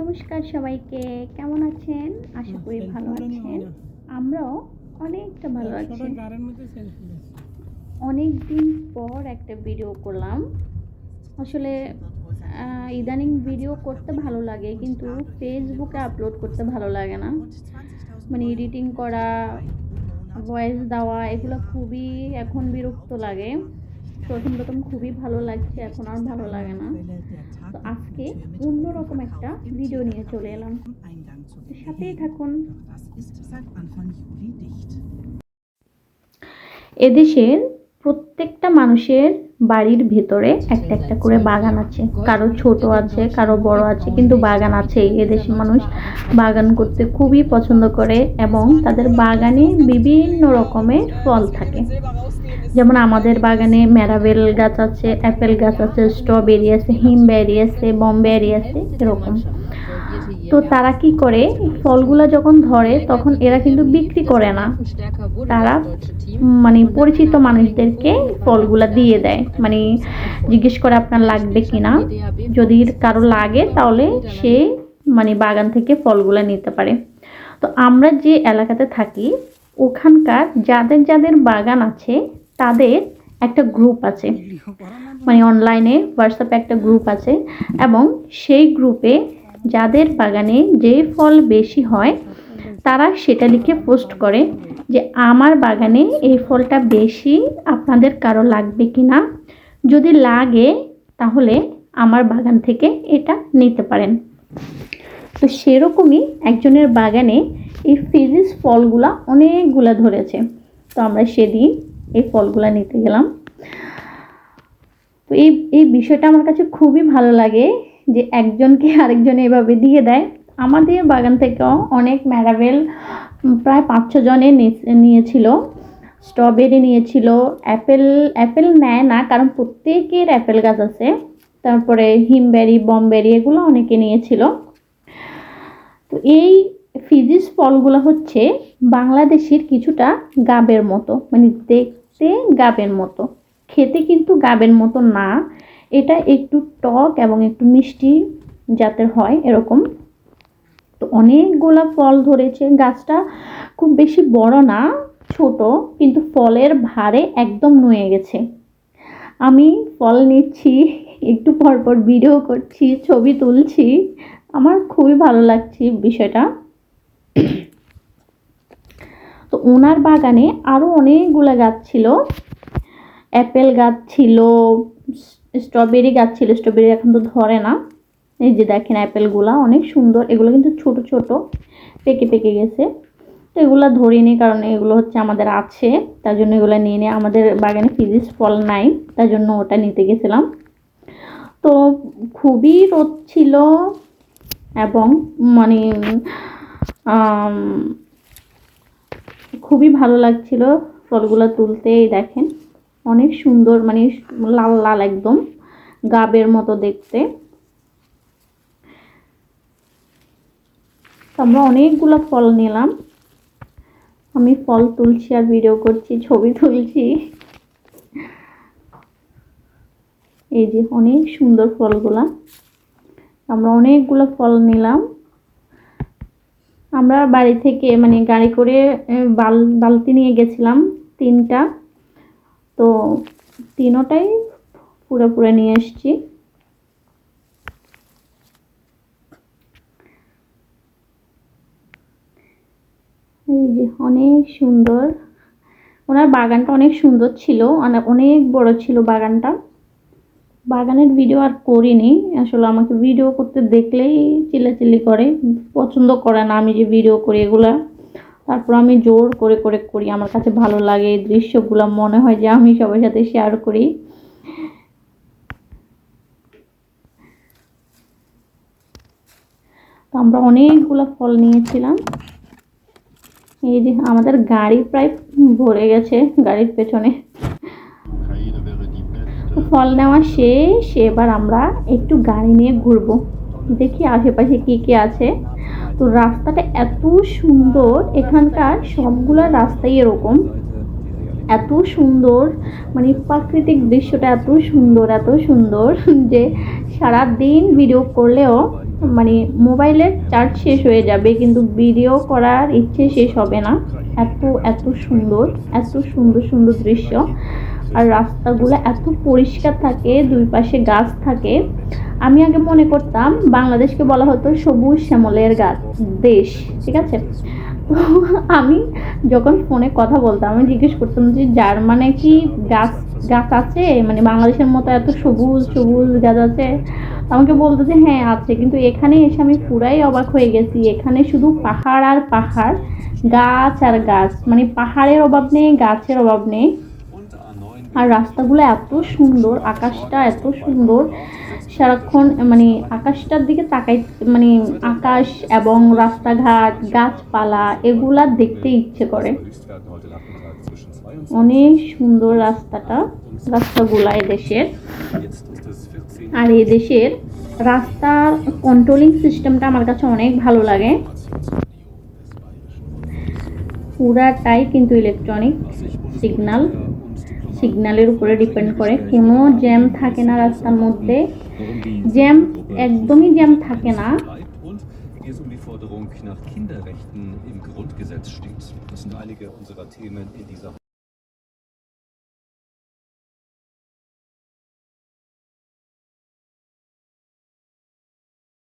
নমস্কার সবাইকে কেমন আছেন? আশা করি ভালো আছেন। আমরাও অনেকটা ভালো আছি। অনেক দিন পর একটা ভিডিও করলাম। আসলে ইদানিং ভিডিও করতে ভালো লাগে কিন্তু ফেসবুকে আপলোড করতে ভালো লাগে না। মানে এডিটিং করা ভয়েস দেওয়া এগুলো খুবই এখন বিরক্ত লাগে। প্রথম প্রথম খুবই ভালো লাগছে, এখন আর ভালো লাগে না তো আজকে অন্যরকম একটা ভিডিও নিয়ে চলে এলাম সাথেই থাকুন. এদেশের প্রত্যেকটা মানুষের বাড়ির ভেতরে একটা একটা করে বাগান আছে। কারও ছোট আছে কারও বড় আছে কিন্তু বাগান আছে। এদেশের মানুষ বাগান করতে খুবই পছন্দ করে এবং তাদের বাগানে বিভিন্ন রকমের ফল থাকে। যেমন আমাদের বাগানে ম্যারাবেল গাছ আছে অ্যাপেল গাছ আছে স্ট্রবেরি আছে হিমবেরি আছে বমবেরি আছে এরকম। তো তারা কি করে? ফলগুলো যখন ধরে, তখন এরা কিন্তু বিক্রি করে না। তারা মানে পরিচিত মানুষদেরকে ফলগুলা দিয়ে দেয়। মানে জিজ্ঞেস করে আপনার লাগবে কিনা। যদি কারও লাগে, তাহলে সে মানে বাগান থেকে ফলগুলা নিতে পারে। তো আমরা যে এলাকাতে থাকি, ওখানকার যাদের যাদের বাগান আছে, তাদের একটা গ্রুপ আছে। মানে অনলাইনে, হোয়াটসঅ্যাপে একটা গ্রুপ আছে। এবং সেই গ্রুপে যাদের বাগানে যে ফল বেশি হয়, তারা সেটা লিখে পোস্ট করে যে, আমার বাগানে এই ফলটা বেশি, আপনাদের কারও লাগবে কি না? যদি লাগে, তাহলে আমার বাগান থেকে এটা নিতে পারেন। তো সেরকমই একজনের বাগানে এই ফিজিস ফলগুলা অনেকগুলা ধরেছে। তো আমরা সেদিন এই ফলগুলা নিতে গেলাম। তো এই এই বিষয়টা আমার কাছে খুবই ভালো লাগে। যে একজনকে আরেকজন এভাবে দিয়ে দেয়। আমাদের বাগান থেকেও অনেক ম্যারাবেল প্রায় পাঁচ ছ জনে নি- নিয়েছিল। স্ট্রবেরি নিয়েছিল, অ্যাপেল অ্যাপেল নেয় না, কারণ প্রত্যেকের অ্যাপেল গাছ আছে। তারপরে হিমবেরি বমবেরি এগুলো অনেকে নিয়েছিল। তো এই ফিজিস ফলগুলো হচ্ছে বাংলাদেশের কিছুটা গাবের মতো মানে দেখতে গাবের মতো। খেতে কিন্তু গাবের মতো না এটা একটু টক এবং একটু মিষ্টি জাতের হয় এরকম। তো অনেকগুলা ফল ধরেছে। গাছটা খুব বেশি বড় না, ছোট, কিন্তু ফলের ভারে একদম নুয়ে গেছে। আমি ফল নিচ্ছি, একটু পর পর ভিডিও করছি, ছবি তুলছি। আমার খুবই ভালো লাগছে বিষয়টা। তো ওনার বাগানে আরও অনেকগুলো গাছ ছিল। অ্যাপেল গাছ ছিল স্ট্রবেরি গাছ ছিল, স্ট্রবেরি এখন তো ধরে না। এই যে দেখেন অ্যাপেলগুলা, অনেক সুন্দর। এগুলো কিন্তু ছোট ছোট, পেকে পেকে গেছে। তো এগুলো ধরিনি কারণ এগুলো হচ্ছে আমাদের আছে। তার জন্য এগুলো নিয়ে নিয়ে আমাদের বাগানে ফিজিস ফল নাই, তার জন্য ওটা নিতে গেছিলাম। তো খুবই রোদ ছিল এবং মানে খুবই ভালো লাগছিল ফলগুলো তুলতে দেখেন। অনেক সুন্দর মানে লাল লাল একদম, গাবের মতো দেখতে। আমরা অনেকগুলো ফল নিলাম। আমি ফল তুলছি আর ভিডিও করছি, ছবি তুলছি। এই যে অনেক সুন্দর ফলগুলা। আমরা অনেকগুলো ফল নিলাম। আমরা বাড়ি থেকে মানে গাড়ি করে বাল, বালতি নিয়ে গেছিলাম, তিনটা। তো তিনোটাই পুরো পুরো নিয়ে এসেছি। এই যে অনেক সুন্দর। ওনার বাগানটা অনেক সুন্দর ছিল অনেক বড় ছিল বাগানটা। বাগানের ভিডিও আর করিনি, আসলে আমাকে ভিডিও করতে দেখলেই চিল্লাচিল্লি করে, পছন্দ করে না আমি যে ভিডিও করি এগুলা। তারপর আমি জোর করে করে করি। আমার কাছে ভালো লাগে, এই দৃশ্যগুলো মনে হয় যে আমি সবার সাথে শেয়ার করি। তো আমরা অনেকগুলো ফল নিয়েছিলাম। এই যে আমাদের গাড়ি প্রায় ভরে গেছে গাড়ির পেছনে। ফল নেওয়া শেষ, এবার আমরা একটু গাড়ি নিয়ে ঘুরবো। দেখি আশেপাশে কি কি আছে। তো রাস্তাটা এত সুন্দর, এখানকার সবগুলা রাস্তাই এরকম। এত সুন্দর মানে প্রাকৃতিক দৃশ্যটা এত সুন্দর এত সুন্দর যে সারা দিন ভিডিও করলেও মানে মোবাইলের চার্জ শেষ হয়ে যাবে, কিন্তু ভিডিও করার ইচ্ছে শেষ হবে না। এত এত সুন্দর এত সুন্দর সুন্দর দৃশ্য। আর রাস্তাগুলো এত পরিষ্কার থাকে, দুই পাশে গাছ থাকে। আমি আগে মনে করতাম বাংলাদেশকে বলা হতো সবুজ শ্যামলের গাছ, দেশ, ঠিক আছে? তো আমি যখন ফোনে কথা বলতাম, আমি জিজ্ঞেস করতাম যে জার্মানে কি গাছ গাছ আছে? মানে বাংলাদেশের মতো এত সবুজ সবুজ গাছ আছে? আমাকে বলতো যে হ্যাঁ আছে। কিন্তু এখানে এসে আমি পুরাই অবাক হয়ে গেছি। এখানে শুধু পাহাড় আর পাহাড়, গাছ আর গাছ। মানে পাহাড়ের অভাব নেই, গাছের অভাব নেই। আর রাস্তাগুলো এত সুন্দর, আকাশটা এত সুন্দর। সারাক্ষণ মানে আকাশটার দিকে তাকাই মানে আকাশ এবং রাস্তাঘাট, গাছপালা, এগুলা দেখতে ইচ্ছে করে। অনেক সুন্দর রাস্তাটা, রাস্তাগুলা এদেশের আর এদেশের রাস্তার কন্ট্রোলিং সিস্টেমটা আমার কাছে অনেক ভালো লাগে। পুরাটাই কিন্তু ইলেকট্রনিক সিগন্যাল সিগন্যালের উপরে ডিপেন্ড করে কোনো জ্যাম থাকে না রাস্তার মধ্যে জ্যাম একদমই জ্যাম থাকে না es um die Forderung nach Kinderrechten im Grundgesetz steht. Das sind einige unserer Themen in dieser